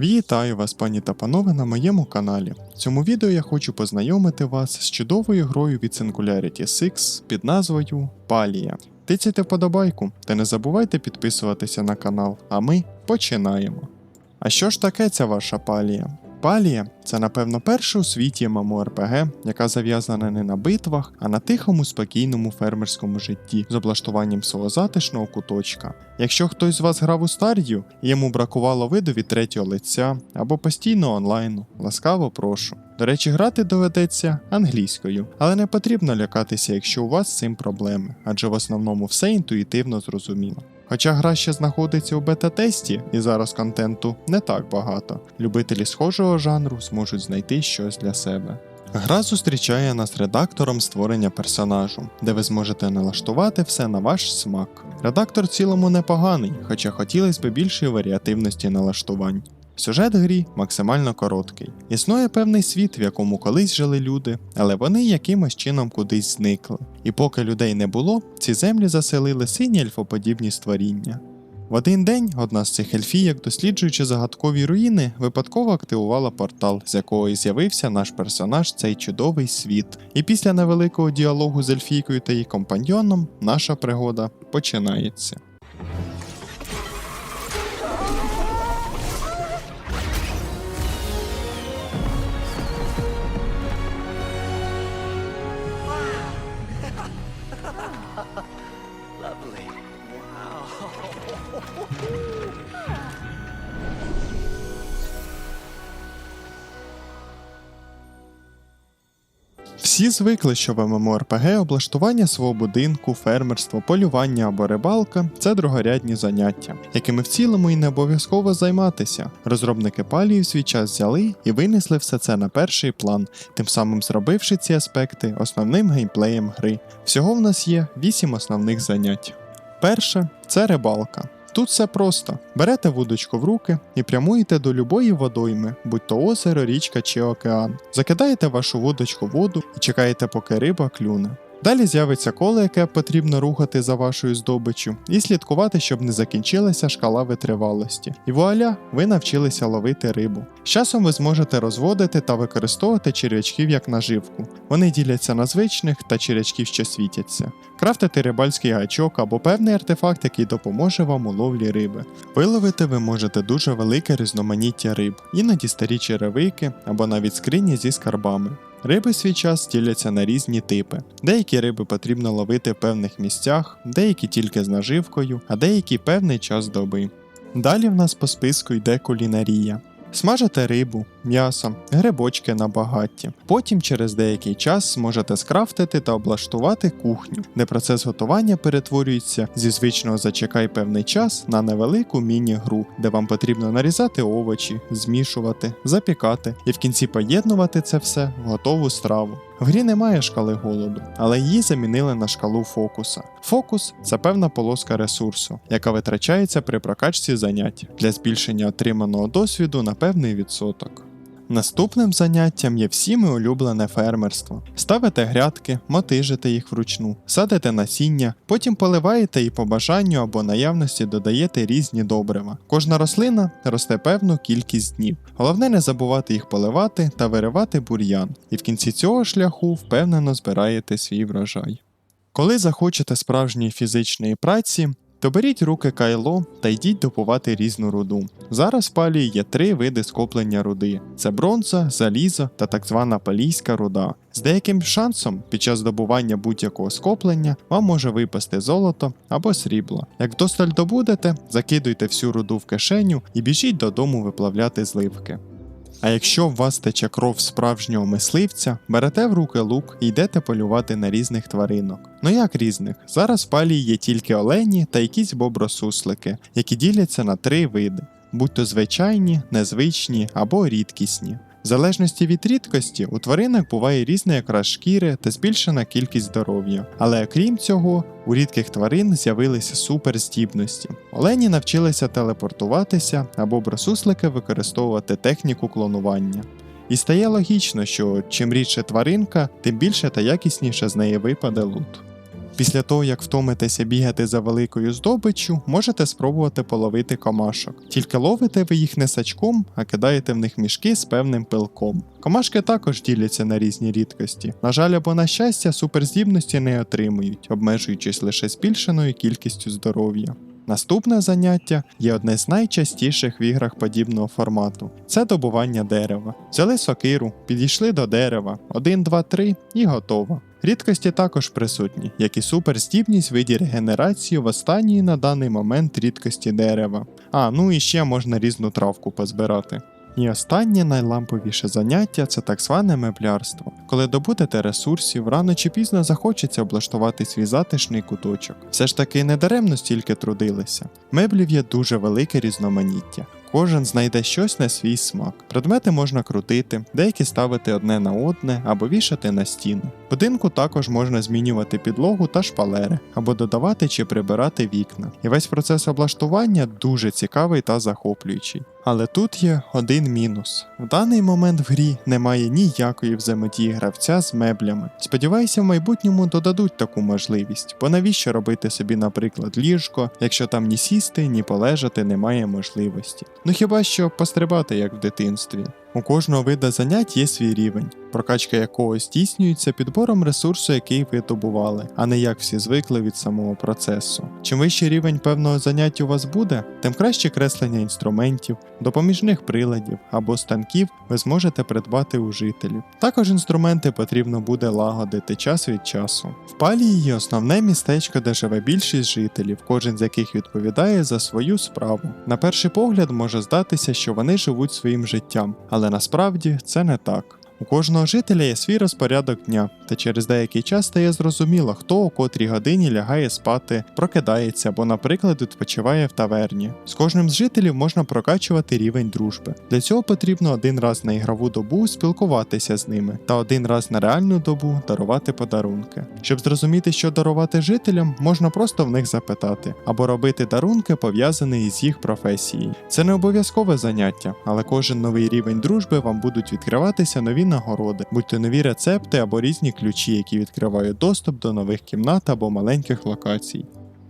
Вітаю вас, пані та панове, на моєму каналі. В цьому відео я хочу познайомити вас з чудовою грою від Singularity 6 під назвою Палія. Тицяйте вподобайку та не забувайте підписуватися на канал, а ми починаємо. А що ж таке ця ваша палія? Палія це, напевно, перша у світі MMORPG, яка зав'язана не на битвах, а на тихому, спокійному фермерському житті з облаштуванням свого затишного куточка. Якщо хтось з вас грав у Стардію йому бракувало виду від третього лиця або постійного онлайну, ласкаво прошу. До речі, грати доведеться англійською, але не потрібно лякатися, якщо у вас з цим проблеми, адже в основному все інтуїтивно зрозуміло. Хоча гра ще знаходиться у бета-тесті і зараз контенту не так багато, любителі схожого жанру зможуть знайти щось для себе. Гра зустрічає нас редактором створення персонажу, де ви зможете налаштувати все на ваш смак. Редактор в цілому непоганий, хоча хотілося б більшої варіативності налаштувань. Сюжет грі максимально короткий. Існує певний світ, в якому колись жили люди, але вони якимось чином кудись зникли. І поки людей не було, ці землі заселили сині ельфоподібні створіння. В один день одна з цих ельфійок, досліджуючи загадкові руїни, випадково активувала портал, з якого і з'явився наш персонаж, цей чудовий світ. І після невеликого діалогу з ельфійкою та її компаньйоном наша пригода починається. Всі звикли, що в MMORPG облаштування свого будинку, фермерство, полювання або рибалка це другорядні заняття, якими в цілому і не обов'язково займатися. Розробники палії в свій час взяли і винесли все це на перший план, тим самим зробивши ці аспекти основним геймплеєм гри. Всього в нас є 8 основних занять. Перше це рибалка. Тут все просто: берете вудочку в руки і прямуєте до любої водойми, будь то озеро, річка чи океан. Закидаєте вашу вудочку воду і чекаєте, поки риба клюне. Далі з'явиться коло, яке потрібно рухати за вашою здобиччю, і слідкувати, щоб не закінчилася шкала витривалості. І вуаля, ви навчилися ловити рибу. З часом ви зможете розводити та використовувати черв'ячків як наживку. Вони діляться на звичних та черв'ячків, що світяться. Крафтити рибальський гачок або певний артефакт, який допоможе вам у ловлі риби. Виловити ви можете дуже велике різноманіття риб, іноді старі черевики або навіть скрині зі скарбами. Риби свій час діляться на різні типи. Деякі риби потрібно ловити в певних місцях, деякі тільки з наживкою, а деякі певний час доби. Далі в нас по списку йде кулінарія. Смажите рибу, м'ясо, грибочки на багатті. Потім через деякий час зможете скрафтити та облаштувати кухню, де процес готування перетворюється зі звичного зачекай певний час на невелику міні-гру, де вам потрібно нарізати овочі, змішувати, запікати і в кінці поєднувати це все в готову страву. В грі немає шкали голоду, але її замінили на шкалу фокуса. Фокус це певна полоска ресурсу, яка витрачається при прокачці занять для збільшення отриманого досвіду на певний відсоток. Наступним заняттям є всіми улюблене фермерство. Ставите грядки, мотижите їх вручну, садите насіння, потім поливаєте і по бажанню або наявності додаєте різні добрива. Кожна рослина росте певну кількість днів. Головне не забувати їх поливати та виривати бур'ян, і в кінці цього шляху впевнено збираєте свій врожай. Коли захочете справжньої фізичної праці, то беріть руки кайло та йдіть добувати різну руду. Зараз в палії є три види скоплення руди: це бронза, залізо та так звана палійська руда. З деяким шансом під час добування будь-якого скоплення вам може випасти золото або срібло. Як вдосталь добудете, закидуйте всю руду в кишеню і біжіть додому виплавляти зливки. А якщо у вас тече кров справжнього мисливця, берете в руки лук і йдете полювати на різних тваринок. Ну як різних? Зараз в палії є тільки олені та якісь бобросуслики, які діляться на три види: будь то звичайні, незвичні або рідкісні. В залежності від рідкості, у тваринок буває різний якраз шкіри та збільшена кількість здоров'я. Але окрім цього, у рідких тварин з'явилися суперздібності. Олені навчилися телепортуватися, а бобросуслики використовувати техніку клонування. І стає логічно, що чим рідше тваринка, тим більше та якісніше з неї випаде лут. Після того, як втомитеся бігати за великою здобиччю, можете спробувати половити комашок. Тільки ловите ви їх не сачком, а кидаєте в них мішки з певним пилком. Комашки також діляться на різні рідкості. На жаль, або на щастя, суперздібності не отримують, обмежуючись лише збільшеною кількістю здоров'я. Наступне заняття є одне з найчастіших в іграх подібного формату це добування дерева. Взяли сокиру, підійшли до дерева, 1, 2, 3 і готово. Рідкості також присутні, як і суперздібність в виді регенерації в останній на даний момент рідкості дерева. А, ну і ще можна різну травку позбирати. І останнє найламповіше заняття це так зване меблярство. Коли добудете ресурсів, рано чи пізно захочеться облаштувати свій затишний куточок. Все ж таки не даремно стільки трудилися. Меблів є дуже велике різноманіття. Кожен знайде щось на свій смак. Предмети можна крутити, деякі ставити одне на одне або вішати на стіну. Будинку також можна змінювати підлогу та шпалери, або додавати чи прибирати вікна. І весь процес облаштування дуже цікавий та захоплюючий. Але тут є один мінус: в даний момент в грі немає ніякої взаємодії гравця з меблями. Сподіваюся, в майбутньому додадуть таку можливість, бо навіщо робити собі, наприклад, ліжко, якщо там ні сісти, ні полежати немає можливості. Ну хіба що пострибати як в дитинстві. У кожного вида занять є свій рівень, прокачка якого здійснюється підбором ресурсу, який ви добували, а не як всі звикли від самого процесу. Чим вищий рівень певного заняття у вас буде, тим краще креслення інструментів, допоміжних приладів або станків ви зможете придбати у жителів. Також інструменти потрібно буде лагодити час від часу. В палії є основне містечко, де живе більшість жителів, кожен з яких відповідає за свою справу. На перший погляд може здатися, що вони живуть своїм життям, але насправді це не так. У кожного жителя є свій розпорядок дня, та через деякий час стає зрозуміло, хто у котрій годині лягає спати, прокидається або, наприклад, відпочиває в таверні. З кожним з жителів можна прокачувати рівень дружби. Для цього потрібно один раз на ігрову добу спілкуватися з ними, та один раз на реальну добу дарувати подарунки. Щоб зрозуміти, що дарувати жителям, можна просто в них запитати, або робити дарунки, пов'язані із їх професією. Це не обов'язкове заняття, але кожен новий рівень дружби вам будуть відкриватися нові нагороди, будь то нові рецепти або різні ключі, які відкривають доступ до нових кімнат або маленьких локацій.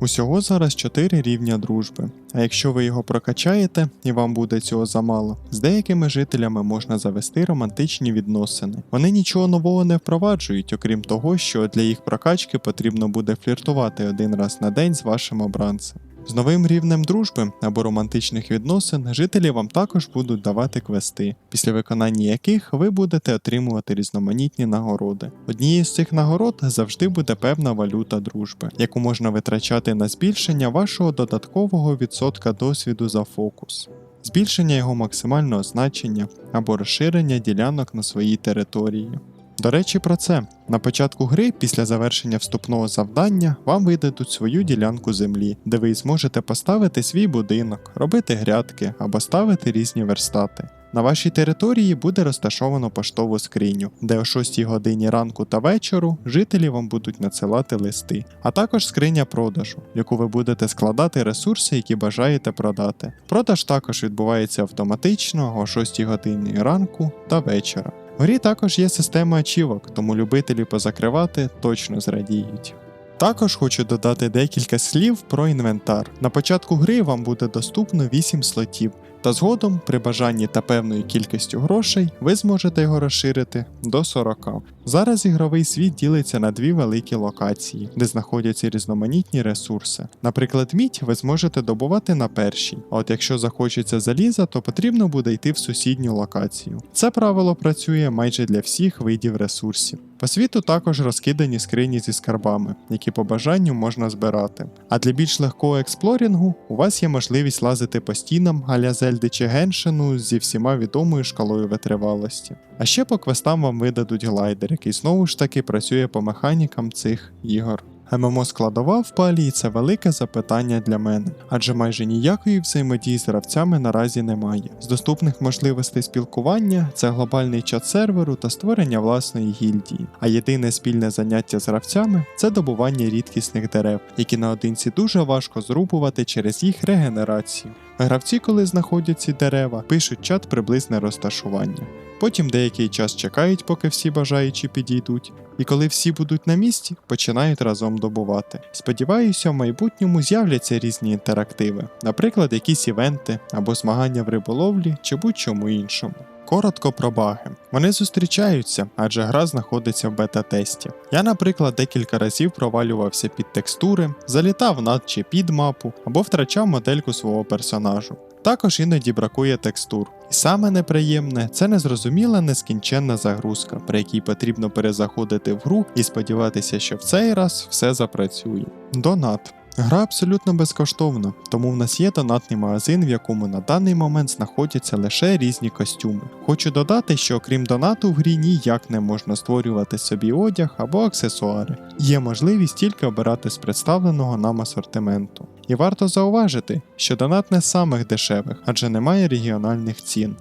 Усього зараз 4 рівня дружби, а якщо ви його прокачаєте і вам буде цього замало, з деякими жителями можна завести романтичні відносини. Вони нічого нового не впроваджують, окрім того, що для їх прокачки потрібно буде фліртувати один раз на день з вашим обранцем. З новим рівнем дружби або романтичних відносин жителі вам також будуть давати квести, після виконання яких ви будете отримувати різноманітні нагороди. Однією з цих нагород завжди буде певна валюта дружби, яку можна витрачати на збільшення вашого додаткового відсотка досвіду за фокус. Збільшення його максимального значення або розширення ділянок на своїй території. До речі, про це на початку гри, після завершення вступного завдання, вам видадуть свою ділянку землі, де ви зможете поставити свій будинок, робити грядки або ставити різні верстати. На вашій території буде розташовано поштову скриню, де о 6 годині ранку та вечору жителі вам будуть надсилати листи, а також скриня продажу, в яку ви будете складати ресурси, які бажаєте продати. Продаж також відбувається автоматично о 6 годині ранку та вечора. Грі також є система ачівок, тому любителі позакривати точно зрадіють. Також хочу додати декілька слів про інвентар. На початку гри вам буде доступно 8 слотів, та згодом, при бажанні та певною кількістю грошей, ви зможете його розширити до 40. Зараз ігровий світ ділиться на дві великі локації, де знаходяться різноманітні ресурси. Наприклад, мідь ви зможете добувати на першій, а от якщо захочеться заліза, то потрібно буде йти в сусідню локацію. Це правило працює майже для всіх видів ресурсів. По світу також розкидані скрині зі скарбами, які по бажанню можна збирати. А для більш легкого експлорінгу у вас є можливість лазити по стінам галя Зельди чи Геншину зі всіма відомою шкалою витривалості. А ще по квестам вам видадуть глайдер, який знову ж таки працює по механікам цих ігор. ММО складова в палії це велике запитання для мене, адже майже ніякої взаємодії з гравцями наразі немає. З доступних можливостей спілкування це глобальний чат серверу та створення власної гільдії. А єдине спільне заняття з гравцями це добування рідкісних дерев, які наодинці дуже важко зрубувати через їх регенерацію. Гравці, коли знаходять ці дерева, пишуть чат приблизне розташування. Потім деякий час чекають, поки всі бажаючі підійдуть, і коли всі будуть на місці, починають разом добувати. Сподіваюся, в майбутньому з'являться різні інтерактиви, наприклад, якісь івенти або змагання в риболовлі чи будь-чому іншому. Коротко про баги. Вони зустрічаються, адже гра знаходиться в бета-тесті. Я, наприклад, декілька разів провалювався під текстури, залітав над чи під мапу або втрачав модельку свого персонажу. Також іноді бракує текстур. І саме неприємне це незрозуміла нескінченна загрузка, при якій потрібно перезаходити в гру і сподіватися, що в цей раз все запрацює. Донат. Гра абсолютно безкоштовна, тому в нас є донатний магазин, в якому на даний момент знаходяться лише різні костюми. Хочу додати, що окрім донату в грі ніяк не можна створювати собі одяг або аксесуари. Є можливість тільки обирати з представленого нам асортименту. І варто зауважити, що донат не з самих дешевих, адже немає регіональних цін.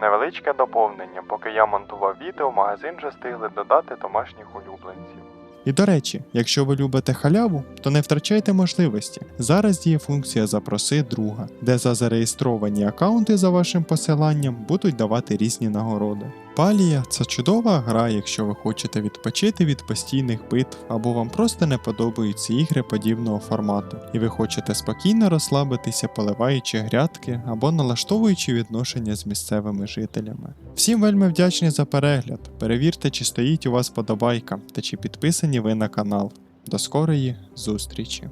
Невеличке доповнення, поки я монтував відео, магазин вже встигли додати домашніх улюбленців. І до речі, якщо ви любите халяву, то не втрачайте можливості. Зараз діє функція Запроси друга, де за зареєстровані аккаунти за вашим посиланням будуть давати різні нагороди. Палія це чудова гра, якщо ви хочете відпочити від постійних битв, або вам просто не подобаються ігри подібного формату, і ви хочете спокійно розслабитися, поливаючи грядки або налаштовуючи відношення з місцевими жителями. Всім вельми вдячні за перегляд. Перевірте, чи стоїть у вас подобайка та чи підписані ви на канал. До скорої зустрічі!